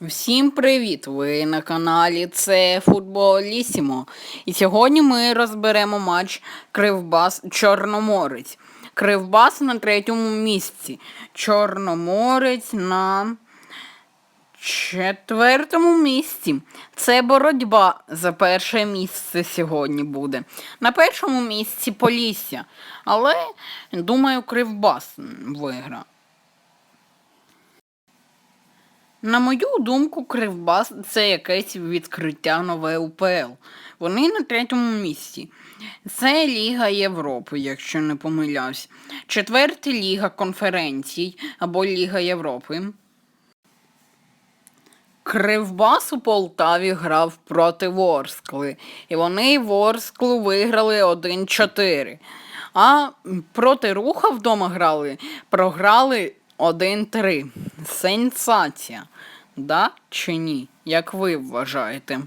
Всім привіт! Ви на каналі це Футболісімо. І сьогодні ми розберемо матч Кривбас Чорноморець. Кривбас на третьому місці. Чорноморець на четвертому місці. Це боротьба за перше місце сьогодні буде. На першому місці Полісся. Але думаю, Кривбас виграє. На мою думку, Кривбас це якесь відкриття нове УПЛ. Вони на третьому місці. Це Ліга Європи, якщо не помиляюсь. Четверта Ліга конференцій або Ліга Європи. Кривбас у Полтаві грав проти Ворскли. І вони Ворсклу виграли 1-4. А проти Руха вдома грали, програли 1-3. Сенсація. Да чи ні? Як ви вважаєте?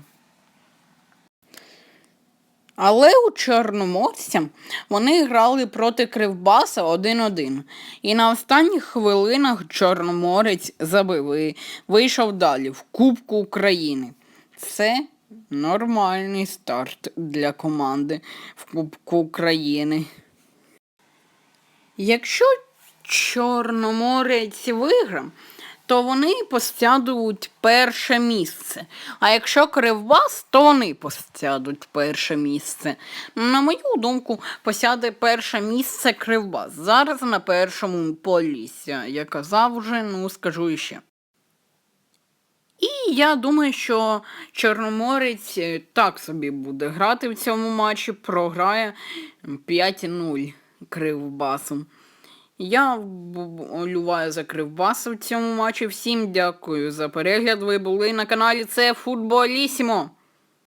Але у Чорноморця вони грали проти Кривбаса 1-1. І на останніх хвилинах Чорноморець забив і вийшов далі в Кубку України. Це нормальний старт для команди в Кубку України. Якщо Чорноморець виграв, то вони посядуть перше місце. А якщо Кривбас, то вони посядуть перше місце. На мою думку, посяде перше місце Кривбас. Зараз на першому Полісся. Я казав вже, ну скажу іще. І я думаю, що Чорноморець е, так собі буде грати в цьому матчі, програє 5-0 Кривбасом. Я болюваю за Кривбас в цьому матчі. Всім дякую за перегляд. Ви були на каналі Це Футболісімо.